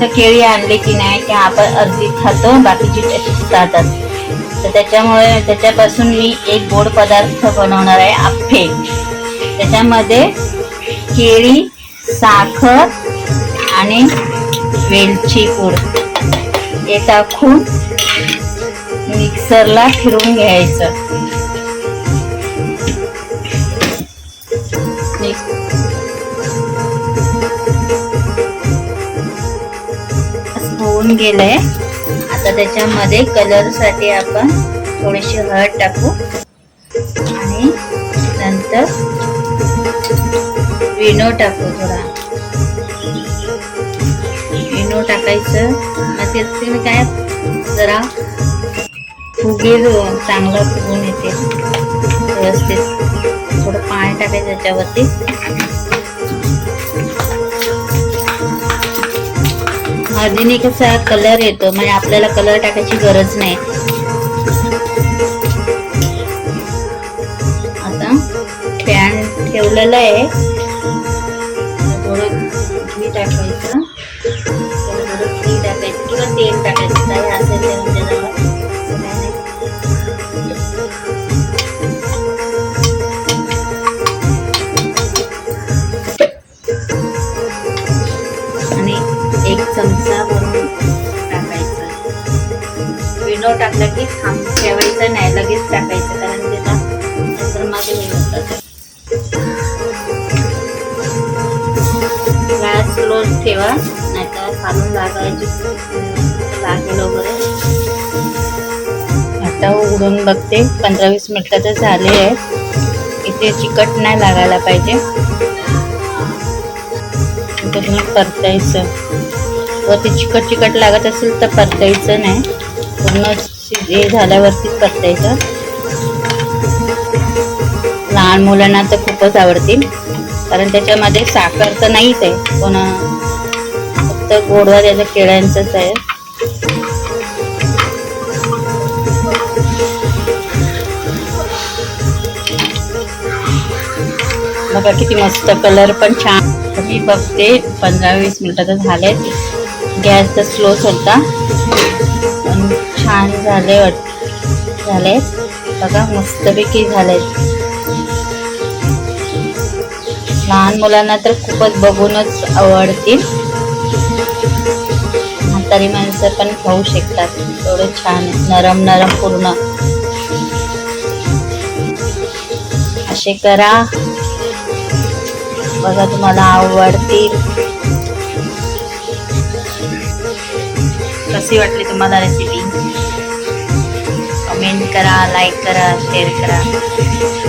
तर केळी आणली की नाही की आपण अर्धी खातो बाकीची जातात तर त्याच्यामुळे त्याच्यापासून मी एक गोड पदार्थ बनवणार आहे आप्पे त्याच्यामध्ये केळी साखर आणि वेलची पूड. हे टाकून मिक्सरला फिरून घ्यायचं. होऊन गेलंय. आता त्याच्यामध्ये कलरसाठी आपण थोडीशी हळद टाकू. आणि नंतर विनो टाकू थोडा. विनो टाकायचं. मग ते तुम्ही काय जरा फुगे चांगलं फुगून येते. व्यवस्थित. थोडं पाणी टाकायचं त्याच्यावरती. हळदीने कसा कलर येतो म्हणजे आपल्याला कलर टाकायची गरज नाही. आता पॅन ठेवलेलं आहे. थोडं घी टाकायचं. थोडं घी टाकायचं किंवा तेल टाकायचं. काही असेल एक चमचा भरून टाकायचा. विनो टाकला की थांब ठेवायचं नाही लगेच टाकायचं कारण त्याला नंतर मागे गॅस स्लो ठेवा नाहीतर खालून लागायची लागेल वगैरे. आता उघडून बघते पंधरा वीस मिनिटं तर झाले आहे इथे चिकट नाही लागायला पाहिजे. परतायचं. वरती चिकट चिकट लागत असेल तर परतायचं नाही. पूर्ण हे झाल्यावरतीच परतायचं. लहान मुलांना तर खूपच आवडतील. कारण त्याच्यामध्ये साखर तर नाहीच आहे. पण फक्त गोडवा त्याचं केळ्यांचंच आहे. बघा किती मस्त कलर पण छान. मी बघते. पंधरा वीस मिनिटं तर आहेत गॅस तर स्लोच होता पण छान झाले वाट झाले. बघा मस्तपैकी झाले. लहान मुलांना तर खूपच बघूनच आवडतील. म्हातारी माणसं पण खाऊ शकतात. एवढं छान नरम नरम पूर्ण. असे करा. बघा तुम्हाला आवडतील. कशी वाटली तुम्हाला रेसिपी कमेंट करा लाईक करा शेअर करा.